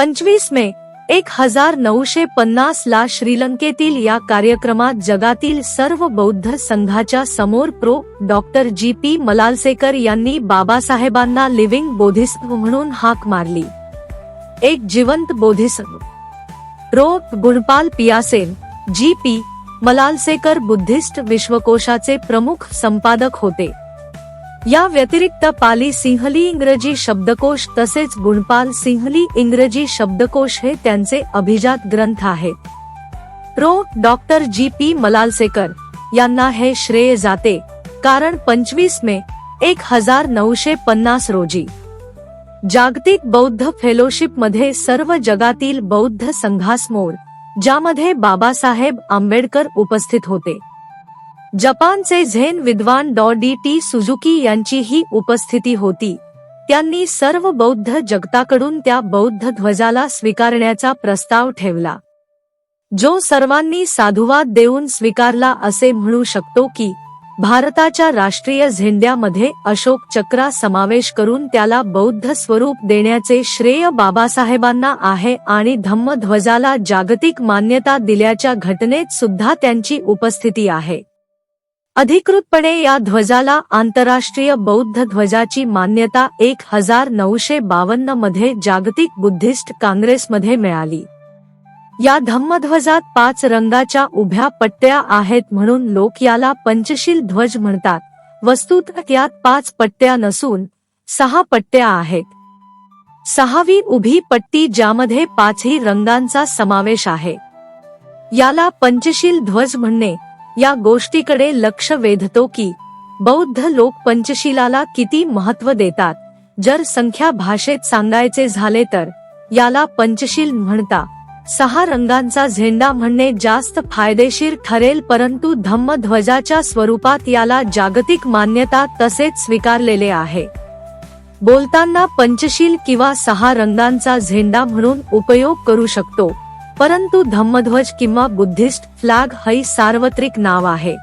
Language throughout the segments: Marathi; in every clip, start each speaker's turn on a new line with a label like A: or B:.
A: पंचवीस मे एक हजार नऊशे पन्नास ला श्रीलंकेतील या कार्यक्रमात जगातील सर्व बौद्ध संघाच्या समोर prof. Doctor G. P. Malalasekera यांनी बाबासाहेबांना लिव्हिंग बोधिसत्व म्हणून हाक मारली. एक जिवंत Bodhisattva. Prof. Gunapala Piyasena G. P. Malalasekera Buddhist विश्वकोशाचे प्रमुख संपादक होते. या व्यतिरिक्त पाली सिंहली इंग्रजी शब्दकोश तसेच गुणपाल सिंहली इंग्रजी शब्दकोश हे त्यांचे अभिजात ग्रंथ आहेत prof. Doctor G. P. Malalasekera यांना हे श्रेय जाते, कारण पंचवीस मे, एक हज़ार नऊशे पन्नास रोजी. जागतिक बौद्ध फेलोशिप मध्ये सर्व जगातील बौद्ध संघासमोर, ज्यामध्ये बाबासाहेब आंबेडकर उपस्थित होते. जपानचे झेन विद्वान डॉ डी टी सुझुकी यांचीही उपस्थिती होती. त्यांनी सर्व बौद्ध जगताकडून त्या बौद्ध ध्वजाला स्वीकारण्याचा प्रस्ताव ठेवला. जो सर्वांनी साधुवाद देऊन स्वीकारला असे म्हणू शकतो की भारताच्या राष्ट्रीय झेंड्यामध्ये अशोक चक्रा समावेश करून त्याला बौद्ध स्वरूप देण्याचे श्रेय बाबासाहेबांना आहे आणि धम्मध्वजाला जागतिक मान्यता दिल्याच्या घटनेत सुद्धा त्यांची उपस्थिती आहे. अधिकृतपणे या ध्वजाला आंतरराष्ट्रीय बौद्ध ध्वजाची मान्यता एक हजार नऊशे बावन्नमध्ये जागतिक बुद्धिस्ट काँग्रेसमध्ये मिळाली. या धम्मध्वजात पाच रंगाच्या उभ्या पट्ट्या आहेत म्हणून लोक याला पंचशील ध्वज म्हणतात. वस्तुत यात पाच पट्ट्या नसून सहा पट्ट्या आहेत. सहावी उभी पट्टी ज्यामध्ये पाचही रंगांचा समावेश आहे. याला पंचशील ध्वज म्हणणे या गोष्टीकडे लक्ष वेधतो की बौद्ध लोक पंचशीलाला किती महत्त्व देतात. जर संख्या भाषेत सांगायचे झाले तर याला पंचशील म्हणता. सहा रंगांचा झेंडा म्हणणे जास्त फायदेशीर ठरेल परंतु धम्मध्वजाच्या स्वरूपात याला जागतिक मान्यता तसेच स्वीकारलेले आहे. बोलताना पंचशील किंवा सहा रंगांचा झेंडा म्हणून उपयोग करू शकतो. परंतु धम्मध्वज किंवा बुद्धिस्ट फ्लॅग हे सार्वत्रिक नाव आहे.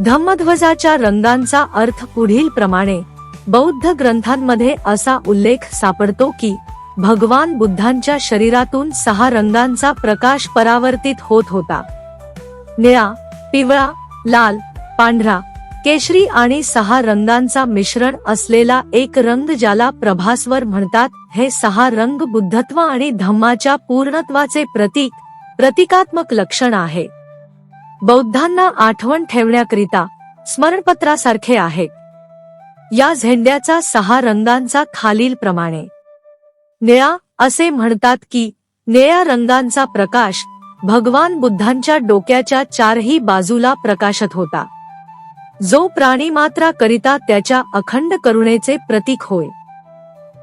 A: धम्मध्वजाच्या रंगांचा अर्थ पुढील प्रमाणे बौद्ध ग्रंथांमध्ये असा उल्लेख सापडतो की भगवान बुद्धांच्या शरीरातून सहा रंगांचा प्रकाश परावर्तित होत होता. निळा पिवळा लाल पांढरा केशरी आणि सहा रंगांचा मिश्रण असलेला एक रंग ज्याला प्रभास्वर म्हणतात हे सहा रंग बुद्धत्व आणि धम्माच्या पूर्णत्वाचे प्रतीक प्रतिकात्मक लक्षण आहे. बौद्धांना आठवण ठेवण्याकरिता स्मरणपत्रासारखे आहे. या झेंड्याचा सहा रंगांचा खालील प्रमाणे. निळा असे म्हणतात की निळ्या रंगांचा प्रकाश भगवान बुद्धांच्या डोक्याच्या चारही बाजूला प्रकाशत होता. जो प्राणी मात्रा करिता त्याच्या अखंड करुणेचे प्रतीक होय.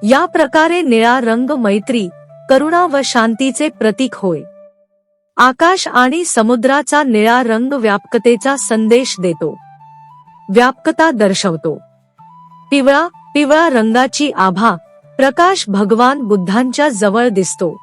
A: या प्रकारे निळा रंग मैत्री करुणा व शांतीचे प्रतीक होय. आकाश आणि समुद्राचा निळा रंग व्यापकतेचा संदेश देतो. व्यापकता दर्शवतो. पिवळा पिवळा रंगाची आभा प्रकाश भगवान बुद्धांच्या जवळ दिसतो.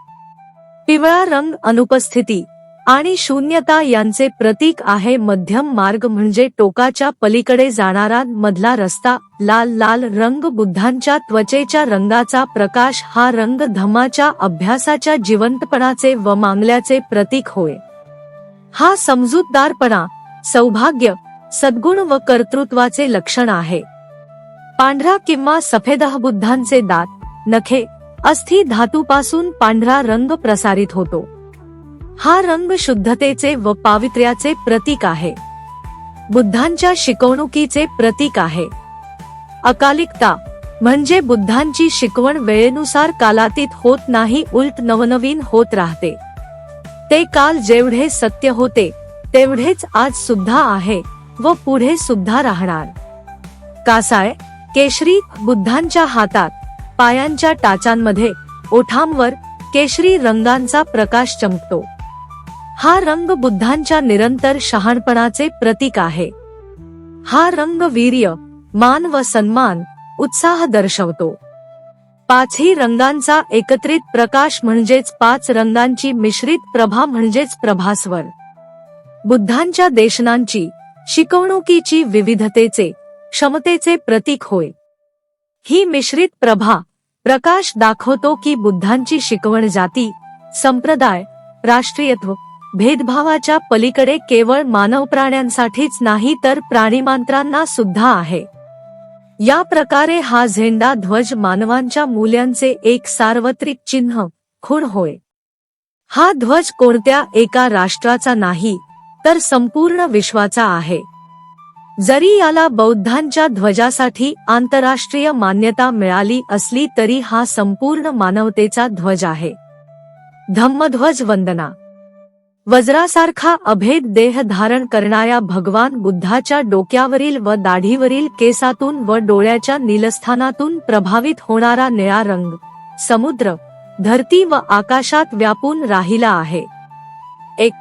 A: पिवळा रंग अनुपस्थिती आणि शून्यता यांचे प्रतीक आहे मध्यम मार्ग म्हणजे टोकाच्या पलीकडे जाणारा मधला रस्ता. लाल लाल रंग बुद्धांच्या त्वचेच्या रंगाचा प्रकाश हा रंग धमाच्या अभ्यासाच्या जिवंतपणाचे व मांगल्याचे प्रतीक होय. हा समजूतदारपणा सौभाग्य सद्गुण व कर्तृत्वाचे लक्षण आहे. पांढरा किंवा सफेदह बुद्धांचे दात नखे अस्थि धातूपासून पांढरा रंग प्रसारित होतो. हा रंग शुद्धतेचे व पावित्र्याचे प्रतीक आहे. बुद्धांच्या शिकवणुकीचे प्रतीक आहे. अकालिकता म्हणजे बुद्धांची शिकवण वेळेनुसार कालातीत होत नाही उलट नवनवीन होत राहते. ते काल जेवढे सत्य होते तेवढेच आज सुद्धा आहे व पुढे सुद्धा राहणार. कासाय केशरी बुद्धांच्या हातात पायांच्या टाचांमध्ये ओठांवर केशरी रंगांचा प्रकाश चमकतो. हा रंग बुद्धांच्या निरंतर शहाणपणाचे प्रतीक आहे. हा रंग वीर्य मान व सन्मान उत्साह दर्शवतो. पाचही रंगांचा एकत्रित प्रकाश म्हणजेच पाच रंगांची मिश्रित प्रभा म्हणजेच प्रभास्वर. बुद्धांच्या देशनांची शिकवणुकीची विविधतेचे क्षमतेचे प्रतीक होय. ही मिश्रित प्रभा प्रकाश दाखवतो की बुद्धांची शिकवण जाती संप्रदाय राष्ट्रीयत्व भेदभावाच्या पलीकडे केवळ मानव प्राण्यांसाठीच नाही तर प्राणीमांत्रांना सुद्धा आहे. या प्रकारे हा झेंडा ध्वज मानवांच्या मूल्यांचे एक सार्वत्रिक चिन्ह खूण होय. हा ध्वज कोणत्या एका राष्ट्राचा नाही तर संपूर्ण विश्वाचा आहे. जरी याला बौद्धांच्या ध्वजासाठी आंतरराष्ट्रीय मान्यता मिळाली असली तरी हा संपूर्ण मानवतेचा ध्वज आहे. धम्मध्वज वंदना. वज्रासारखा अभेद देह धारण करणाऱ्या भगवान बुद्धाच्या डोक्यावरील व दाढीवरील केसातून व डोळ्याच्या नीलस्थानातून प्रभावित होणारा निळा रंग समुद्र धरती व आकाशात व्यापून राहिला आहे. एक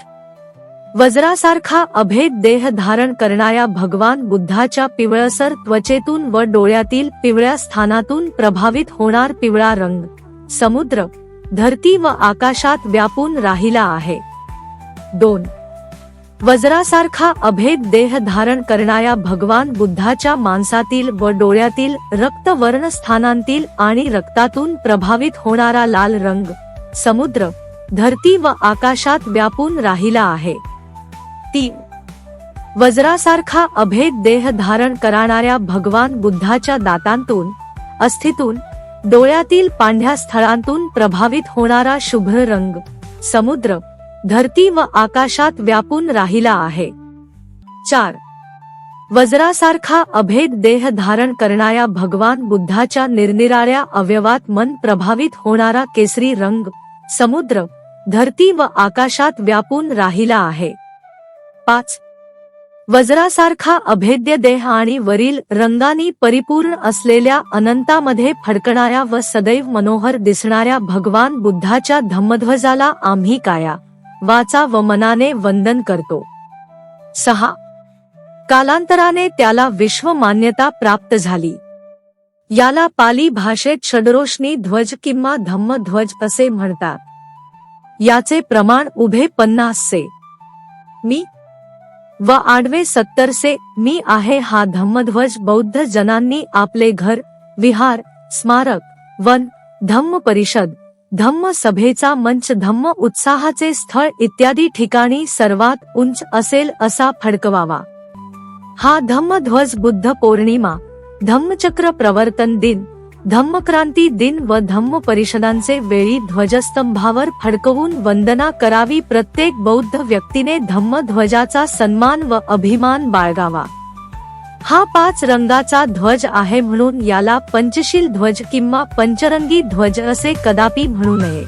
A: वज्रासारखा अभेद देह धारण करणाऱ्या भगवान बुद्धाच्या पिवळसर त्वचेतून व डोळ्यातील पिवळ्या स्थानातून प्रभावित होणार पिवळा रंग समुद्र धरती व आकाशात व्यापून राहिला आहे. दोन. वज्रासारखा अभेद देह धारण करणाऱ्या भगवान बुद्धाच्या मांसातील व डोळ्यातील रक्तवर्ण स्थानांतील आणि रक्तातून प्रभावित होणारा लाल रंग समुद्र धरती व आकाशात व्यापून राहिला आहे. तीन. वज्रासारखा अभेद देह धारण करणाऱ्या भगवान बुद्धाच्या दातांतून अस्थितून डोळ्यातील पांढ्या स्थळांतून प्रभावित होणारा शुभ्र रंग समुद्र धरती व आकाशात व्यापून राहिला आहे. चार. वज्रासारखा अभेद देह धारण करणाऱ्या भगवान बुद्धाच्या निरनिराळ्या अवयवात मन प्रभावित होणारा केसरी रंग समुद्र धरती व आकाशात व्यापून राहिला आहे. पाच. वज्रासारखा अभेद्य देह आणि वरील रंगानी परिपूर्ण असलेल्या अनंतामध्ये फडकणाऱ्या व सदैव मनोहर दिसणाऱ्या भगवान बुद्धाच्या धम्मध्वजाला आम्ही काया. वाचा व मनाने वंदन करतो. सहा. कालांतराने त्याला विश्व मान्यता प्राप्त झाली. याला पाली भाषेत षडरोशनी ध्वज किंवा धम्मध्वज असे म्हणतात. याचे प्रमाण उभे पन्नासचे मी व आडवे सत्तरसे मी आहे हा धम्मध्वज बौद्ध जनांनी आपले घर विहार स्मारक वन धम्म परिषद धम्म सभेचा मंच धम्म उत्साहाचे स्थळ इत्यादी ठिकाणी सर्वात उंच असेल असा फडकवावा. हा धम्मध्वज बुद्ध पौर्णिमा धम्मचक्र प्रवर्तन दिन धम्मक्रांती दिन व धम्म परिषदांचे वेळी ध्वजस्तंभावर फडकवून वंदना करावी प्रत्येक बौद्ध व्यक्तीने धम्मध्वजाचा सन्मान व अभिमान बाळगावा. हा पाच रंगाचा ध्वज आहे म्हणून याला पंचशील ध्वज किंवा पंचरंगी ध्वज असे कदापि म्हणू नये.